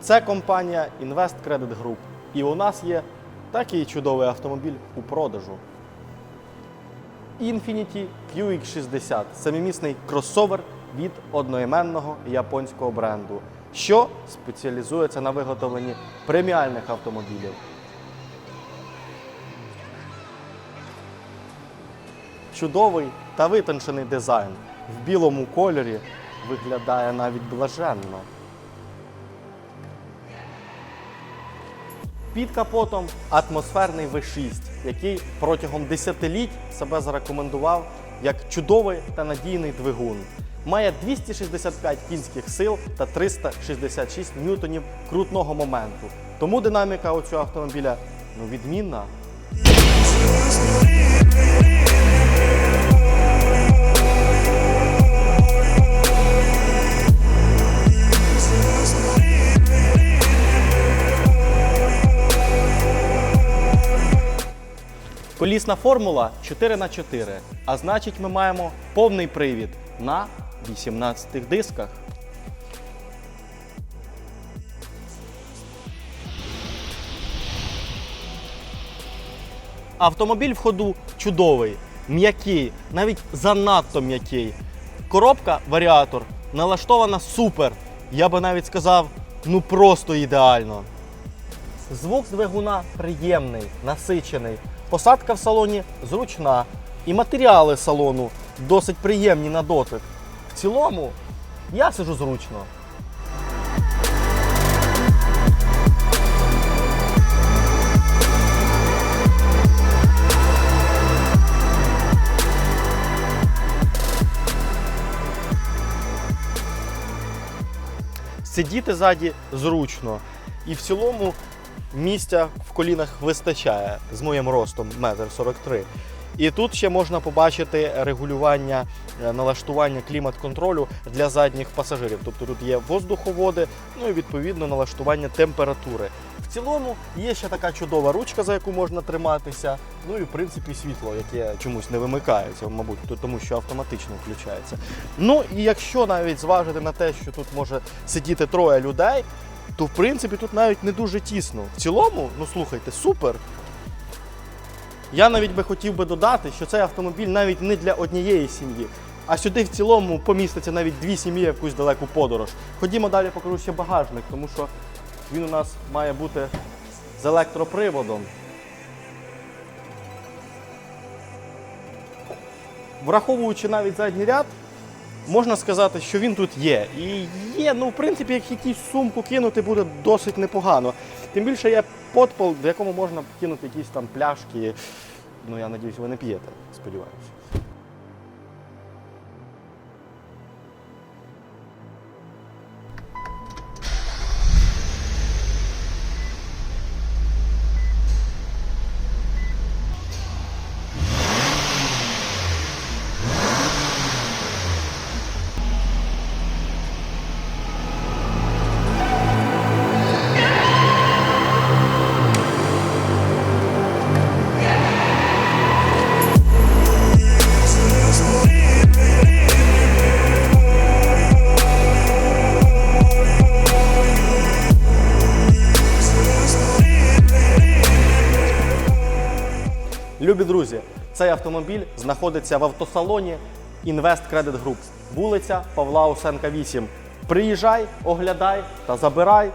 Це компанія Invest Credit Group. І у нас є такий чудовий автомобіль у продажу. Infiniti QX60 семимісний кросовер від одноіменного японського бренду, що спеціалізується на виготовленні преміальних автомобілів. Чудовий та витончений дизайн в білому кольорі виглядає навіть блаженно. Під капотом атмосферний V6, який протягом десятиліть себе зарекомендував як чудовий та надійний двигун. Має 265 кінських сил та 366 ньютонів крутного моменту. Тому динаміка у цього автомобіля ну, відмінна. Колісна формула 4х4, а значить ми маємо повний привід на 18 дисках. Автомобіль в ходу чудовий, м'який, навіть занадто м'який. Коробка варіатор налаштована супер. Я би навіть сказав, ну просто ідеально. Звук двигуна приємний, насичений. Посадка в салоні зручна. І матеріали салону досить приємні на дотик. В цілому я сижу зручно. Сидіти ззаді зручно. І в цілому місця в колінах вистачає з моїм ростом 1,43 м. І тут ще можна побачити регулювання е, налаштування клімат-контролю для задніх пасажирів. Тобто тут є воздуховоди, ну і відповідно налаштування температури. В цілому є ще така чудова ручка, за яку можна триматися. Ну і в принципі світло, яке чомусь не вимикається, мабуть, тому що автоматично включається. Ну і якщо навіть зважити на те, що тут може сидіти троє людей, то в принципі тут навіть не дуже тісно. В цілому, ну слухайте, супер. Я навіть би хотів би додати, що цей автомобіль навіть не для однієї сім'ї, а сюди в цілому поміститься навіть дві сім'ї якусь далеку подорож. Ходімо далі, покажу ще багажник, тому що він у нас має бути з електроприводом. Враховуючи навіть задній ряд, можна сказати, що він тут є. І є, ну, в принципі, як якусь сумку кинути буде досить непогано. Тим більше є подпол, в якому можна кинути якісь там пляшки. Ну, я надіюсь, ви не п'єте, сподіваюся. Любі друзі, цей автомобіль знаходиться в автосалоні Invest Credit Group, вулиця Павла Усенка 8. Приїжджай, оглядай та забирай.